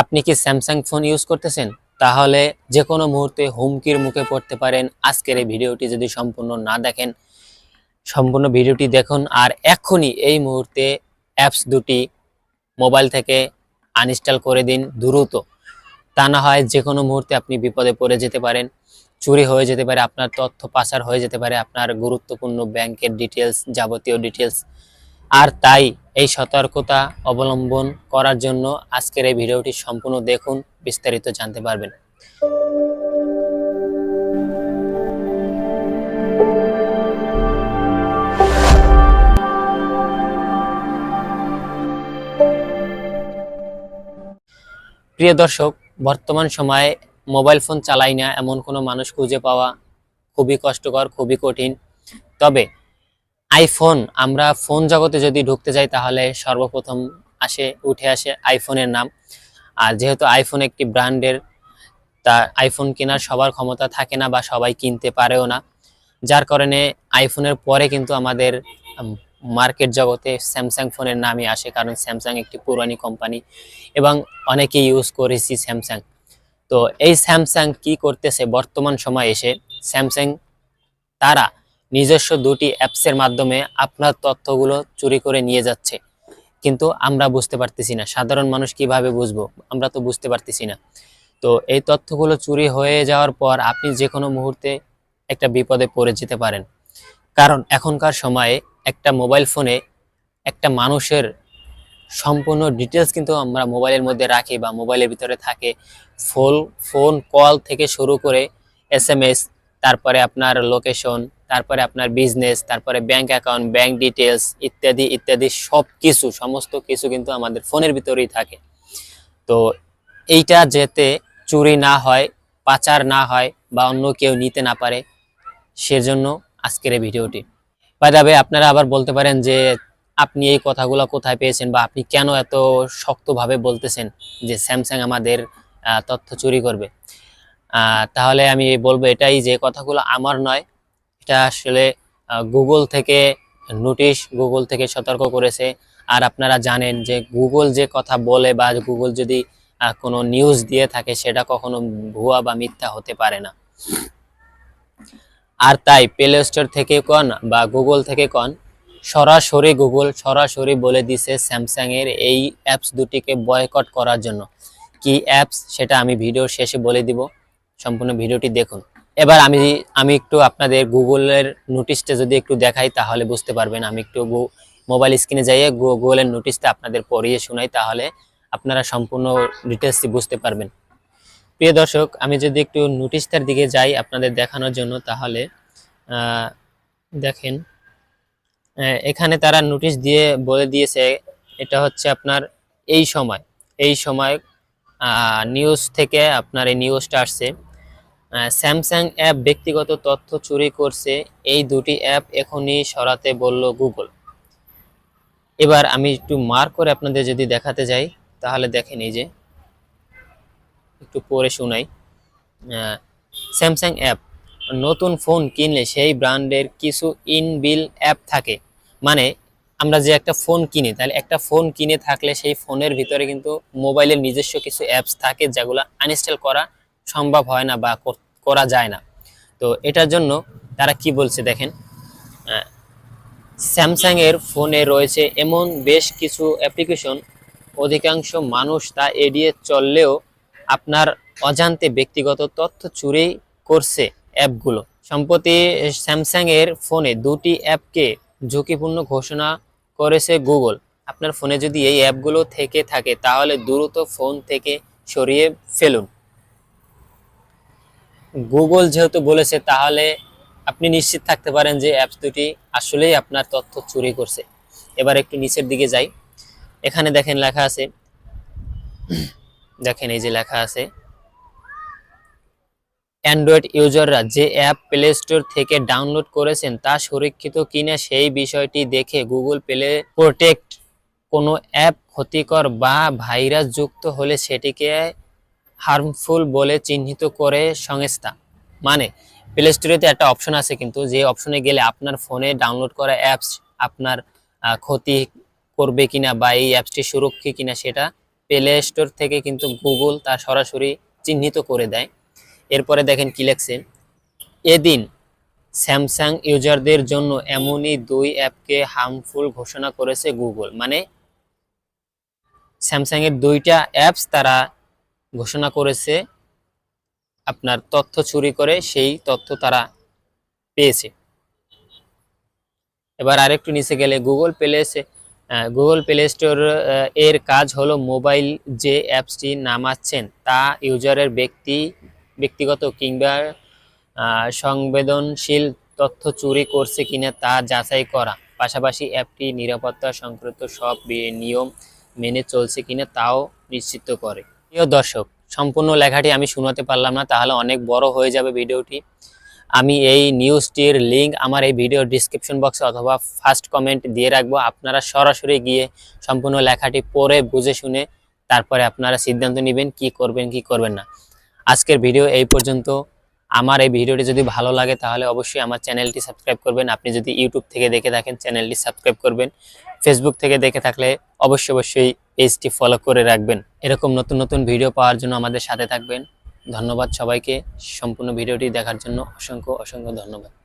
আপনি কি Samsung phone use করতেছেন? তাহলে যে কোনো মুহূর্তে হুমকির মুখে পড়তে পারেন। আজকের এই ভিডিওটি যদি সম্পূর্ণ না দেখেন, সম্পূর্ণ ভিডিওটি দেখুন আর এখনই এই মুহূর্তে অ্যাপস দুটি মোবাইল থেকে আনইনস্টল করে দিন দ্রুত। তা না হয় যে কোনো মুহূর্তে আপনি বিপদে পড়ে যেতে পারেন, চুরি হয়ে যেতে পারে, আপনার তথ্য পাচার হয়ে যেতে পারে, আপনার গুরুত্বপূর্ণ ব্যাংকের ডিটেলস যাবতীয় ডিটেলস আর তাই এই সতর্কতা অবলম্বন করার জন্য আজকের এই ভিডিওটি সম্পূর্ণ দেখুন, বিস্তারিত জানতে পারবেন। প্রিয় দর্শক, বর্তমান সময়ে মোবাইল ফোন চালাই না এমন কোনো মানুষ খুঁজে পাওয়া খুবই কষ্টকর, খুবই কঠিন। তবে আইফোন আমরা ফোন জগতে যদি ঢুকতে যাই তাহলে সর্বপ্রথম আসে, উঠে আসে আইফোনের নাম। আর যেহেতু আইফোন একটি ব্র্যান্ডের, তা আইফোন কেনার সবার ক্ষমতা থাকে না বা সবাই কিনতে পারেও না। যার কারণে আইফোনের পরে কিন্তু আমাদের মার্কেট জগতে স্যামসাং ফোনের নামই আসে, কারণ স্যামসাং একটি পুরানি কোম্পানি এবং অনেকেই ইউজ করেছি স্যামসাং তো এই স্যামসাং কি করতেছে, বর্তমান সময়ে এসে স্যামসাং তারা নিজস্ব দুটি অ্যাপসের মাধ্যমে আপনার তথ্যগুলো চুরি করে নিয়ে যাচ্ছে। কিন্তু আমরা বুঝতে পারতেছি না, সাধারণ মানুষ কীভাবে বুঝব? আমরা তো বুঝতে পারতেছি না। তো এই তথ্যগুলো চুরি হয়ে যাওয়ার পর আপনি যে কোনো মুহূর্তে একটা বিপদে পড়ে যেতে পারেন। কারণ এখনকার সময়ে একটা মোবাইল ফোনে একটা মানুষের সম্পূর্ণ ডিটেলস কিন্তু আমরা মোবাইলের মধ্যে রাখি বা মোবাইলের ভিতরে থাকে। ফোন ফোন কল থেকে শুরু করে এস তারপরে আপনার লোকেশন তারপরে আপনার বিজনেস তারপরে ব্যাংক অ্যাকাউন্ট ব্যাংক ডিটেলস ইত্যাদি ইত্যাদি সব কিছু সমস্ত কিছু কিন্তু আমাদের ফোনের ভিতরেই থাকে। তো এইটা যেতে চুরি না হয়, পাচার না হয় বা অন্য কেউ নিতে না পারে, সেজন্য আজকের এই ভিডিওটি। বাদাবে আপনারা আবার বলতে পারেন যে আপনি এই কথাগুলো কোথায় পেয়েছেন বা আপনি কেন এত শক্তভাবে বলতেছেন যে স্যামসাং আমাদের তথ্য চুরি করবে। তাহলে আমি বলব এটাই যে কথাগুলো আমার নয় এটা আসলে গুগল থেকে নোটিশ গুগল থেকে সতর্ক করেছে। আর আপনারা জানেন যে গুগল যে কথা বলে বা গুগল যদি কোনো নিউজ দিয়ে থাকে, সেটা কখনো ভুয়া বা মিথ্যা হতে পারে না। আর তাই প্লে স্টোর থেকে কন বা গুগল থেকে কন, সরাসরি গুগল সরাসরি বলে দিছে স্যামসাং এর এই অ্যাপস দুটিকে বয়কট করার জন্য। কি অ্যাপস সেটা আমি ভিডিওর শেষে বলে দিব। সম্পূর্ণ ভিডিওটি দেখুন। এবার আমি আমি একটু আপনাদের গুগলের নোটিশটা যদি একটু দেখাই, তাহলে বুঝতে পারবেন। আমি একটু মোবাইল স্ক্রিনে যাইয়ে গুগলের নোটিশটা আপনাদের পড়িয়ে শোনাই, তাহলে আপনারা সম্পূর্ণ ডিটেলসটি বুঝতে পারবেন। প্রিয় দর্শক, আমি যদি একটু নোটিশটার দিকে যাই আপনাদের দেখানোর জন্য, তাহলে দেখেন এখানে তারা নোটিশ দিয়ে বলে দিয়েছে, এটা হচ্ছে আপনার এই সময় এই সময় নিউজ থেকে আপনার এই নিউজটা আসছে। স্যামসাং অ্যাপ ব্যক্তিগত তথ্য চুরি করছে। এই দুটি অ্যাপ এখনই সরাতে বলল গুগল এবার আমি একটু মার্ক করে আপনাদের যদি দেখাতে যাই, তাহলে দেখেন এই যে, একটু পরে শোনাই। স্যামসাং অ্যাপ নতুন ফোন কিনলে সেই ব্র্যান্ডের কিছু ইনবিল অ্যাপ থাকে। মানে আমরা যে একটা ফোন কিনি, তাহলে একটা ফোন কিনে থাকলে সেই ফোনের ভিতরে কিন্তু মোবাইলের নিজস্ব কিছু অ্যাপস থাকে, যেগুলো আনইনস্টল করা সম্ভব হয় না বা কর- যায় না। তো এটার জন্য তারা কি বলছে দেখেন স্যামসাং এর ফোনে রয়েছে এমন বেশ কিছু অ্যাপ্লিকেশন, অধিকাংশ মানুষ তা এড়িয়ে চললেও আপনার অজান্তে ব্যক্তিগত তথ্য চুরি করছে অ্যাপগুলো। সম্প্রতি স্যামসাং এর ফোনে দুটি অ্যাপকে ঝুঁকিপূর্ণ ঘোষণা করেছে গুগল। আপনার ফোনে যদি এই অ্যাপগুলো থেকে থাকে, তাহলে দ্রুত ফোন থেকে সরিয়ে ফেলুন। গুগল যেহেতু বলেছে, তাহলে আপনি নিশ্চিত থাকতে পারেন যে অ্যাপস দুটি আসলেই আপনার তথ্য চুরি করছে। এবার একটু নিচের দিকে যাই। এখানে দেখেন লেখা আছে। দেখেন এই যে লেখা আছে অ্যান্ড্রয়েড ইউজাররা যে অ্যাপ প্লে স্টোর থেকে ডাউনলোড করেছেন, তা সুরক্ষিত কিনা সেই বিষয়টি দেখে গুগল প্লে প্রোটেক্ট কোনো অ্যাপ ক্ষতিকর বা ভাইরাস যুক্ত হলে সেটিকে হার্মফুল বলে চিহ্নিত করে সংস্থা। মানে প্লে স্টোরেতে একটা অপশন আছে কিন্তু, যে অপশনে গেলে আপনার ফোনে ডাউনলোড করা অ্যাপস আপনার ক্ষতি করবে কিনা বা এই অ্যাপসটি সুরক্ষিত কিনা সেটা প্লে স্টোর থেকে কিন্তু গুগল তা সরাসরি চিহ্নিত করে দেয়। এরপরে দেখেন কি লেখছে, এদিন স্যামসাং ইউজারদের জন্য এমনই দুই অ্যাপকে হার্মফুল ঘোষণা করেছে গুগল মানে স্যামসাং এর দুইটা অ্যাপস তারা ঘোষণা করেছে, আপনার তথ্য চুরি করে সেই তথ্য তারা পেয়েছে। এবার আরেকটু নিচে গেলে Google play Google play store এর কাজ হলো মোবাইল যে অ্যাপসটি নামাচ্ছেন তা ইউজারের ব্যক্তি, ব্যক্তিগত কিংবা সংবেদনশীল তথ্য চুরি করছে কিনা তা যাচাই করা। পাশাপাশি অ্যাপটি নিরাপত্তা সংক্রান্ত সব নিয়ম মেনে চলছে কিনা তাও নিশ্চিত করে। প্রিয় দর্শক, সম্পূর্ণ লেখাটি আমি শোনাতে পারলাম না, তাহলে অনেক বড় হয়ে যাবে ভিডিওটি। আমি এই নিউজটির লিংক আমার এই ভিডিও ডিসক্রিপশন বক্সে অথবা ফার্স্ট কমেন্ট দিয়ে রাখব। আপনারা সরাসরি গিয়ে সম্পূর্ণ লেখাটি পড়ে, বুঝে শুনে তারপরে আপনারা সিদ্ধান্ত নেবেন কি করবেন কি করবেন না। আজকের ভিডিও এই পর্যন্ত। আমার এই ভিডিওটি যদি ভালো লাগে তাহলে অবশ্যই আমার চ্যানেলটি সাবস্ক্রাইব করবেন। আপনি যদি ইউটিউব থেকে দেখে থাকেন চ্যানেলটি সাবস্ক্রাইব করবেন। ফেসবুক থেকে দেখে থাকলে অবশ্যই অবশ্যই পেজটি ফলো করে রাখবেন। এরকম নতুন নতুন ভিডিও পাওয়ার জন্য আমাদের সাথে থাকবেন। ধন্যবাদ সবাইকে। সম্পূর্ণ ভিডিওটি দেখার জন্য অসংখ্য অসংখ্য ধন্যবাদ।